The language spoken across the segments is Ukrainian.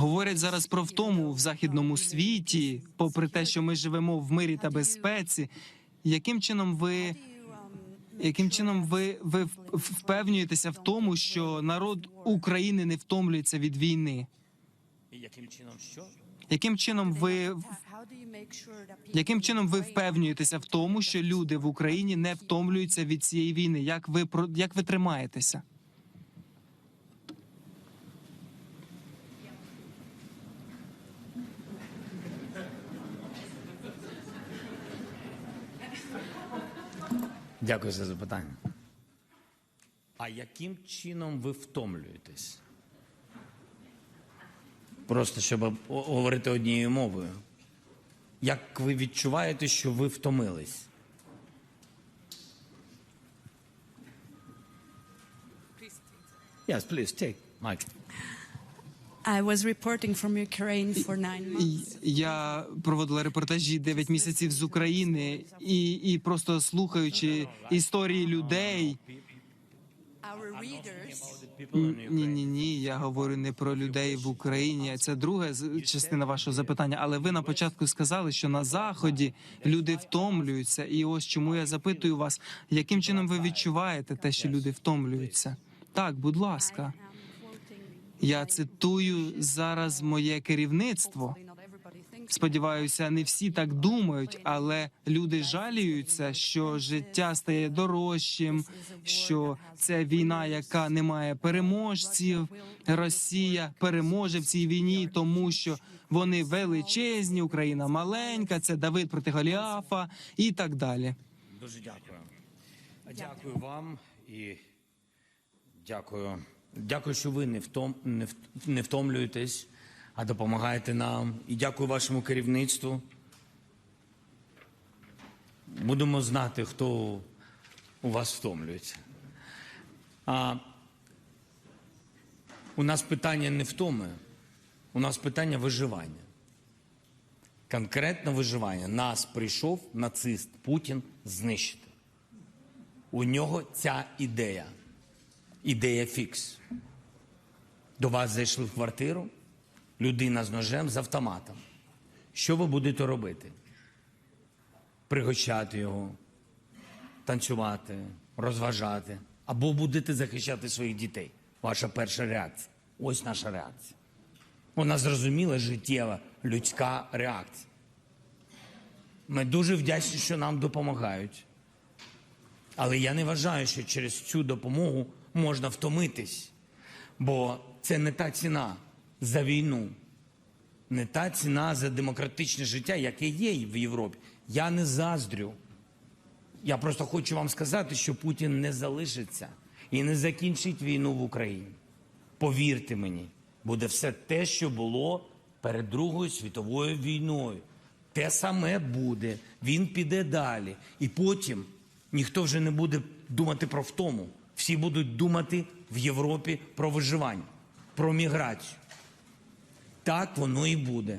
Говорять зараз про втому в західному світі, попри те, що ми живемо в мирі та безпеці. Яким чином ви яким чином ви, ви впевнюєтеся в тому, що народ України не втомлюється від війни? Яким чином що? Яким чином ви яким чином ви впевнюєтеся в тому, що люди в Україні не втомлюються від цієї війни? Як ви як ви тримаєтеся? Дякую за запитання. А яким чином ви втомлюєтесь? Просто щоб говорити однією мовою. Як ви відчуваєте, що ви втомились? Yes, please, take mic. I was reporting from Ukraine for nine months. Я проводила репортажі 9 місяців з України, і, і просто слухаючи історії людей. Ні, ні, ні. Я говорю не про людей в Україні. Це друга частина вашого запитання. Але ви на початку сказали, що на заході люди втомлюються. І ось чому я запитую вас, яким чином ви відчуваєте те, що люди втомлюються? Так, будь ласка. Я цитую зараз моє керівництво. Сподіваюся, не всі так думають, але люди жаліються, що життя стає дорожчим, що це війна, яка не має переможців. Росія переможе в цій війні, тому що вони величезні, Україна маленька. Це Давид проти Голіафа і так далі. Дуже дякую. Дякую вам і дякую. Дякую, що ви не, втом, не, в- не втомлюєтесь, а допомагаєте нам. І дякую вашому керівництву. Будемо знати, хто у вас втомлюється. А у нас питання не втоми, у нас питання виживання. Конкретне виживання. Нас прийшов нацист Путін знищити. У нього ця ідея. Ідея фікс. До вас зайшли в квартиру, людина з ножем з автоматом. Що ви будете робити? Пригощати його, танцювати, розважати. Або будете захищати своїх дітей. Ваша перша реакція. Ось наша реакція. Вона зрозуміла життєва людська реакція. Ми дуже вдячні, що нам допомагають. Але я не вважаю, що через цю допомогу можна втомитись, бо це не та ціна за війну, не та ціна за демократичне життя, яке є в Європі. Я не заздрю. Я просто хочу вам сказати, що Путін не залишиться і не закінчить війну в Україні. Повірте мені, буде все те, що було перед Другою світовою війною. Те саме буде. Він піде далі. І потім ніхто вже не буде думати про втому. Всі будуть думати в Європі про виживання, про міграцію. Так воно і буде.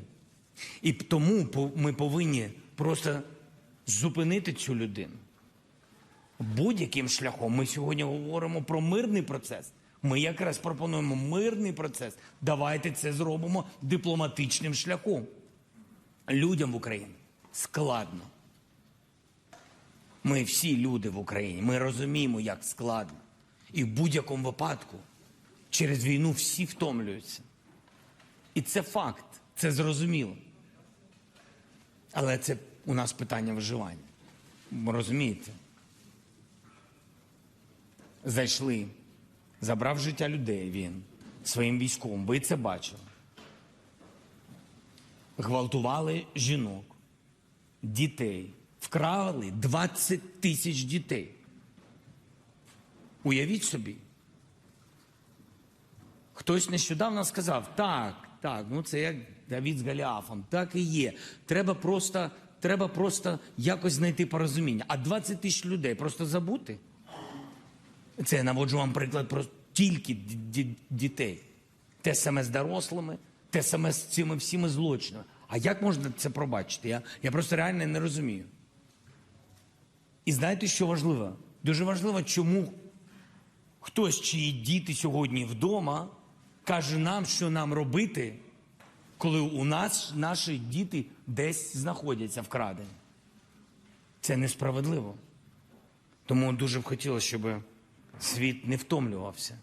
І тому ми повинні просто зупинити цю людину будь-яким шляхом. Ми сьогодні говоримо про мирний процес. Ми якраз пропонуємо мирний процес. Давайте це зробимо дипломатичним шляхом. Людям в Україні складно. Ми всі люди в Україні. Ми розуміємо, як складно. І в будь-якому випадку через війну всі втомлюються. І це факт, це зрозуміло. Але це у нас питання виживання. Розумієте? зайшли, забрав життя людей він своїм військовим. Ви це бачили. Гвалтували жінок, дітей, вкрали 20 тисяч дітей. Уявіть собі. Хтось нещодавно сказав, так, так, ну це як Давід з Голіафом, так і є. Треба просто, треба просто якось знайти порозуміння. А 20 тисяч людей просто забути. Це я наводжу вам приклад про тільки ді- ді- дітей. Те саме з дорослими, те саме з цими всіми злочинами. А як можна це пробачити? Я, я просто реально не розумію. І знаєте, що важливо? Дуже важливо, чому хтось, чиї діти сьогодні вдома, каже нам, що нам робити, коли у нас наші діти десь знаходяться вкрадені. Це несправедливо. Тому дуже б хотілося, щоб світ не втомлювався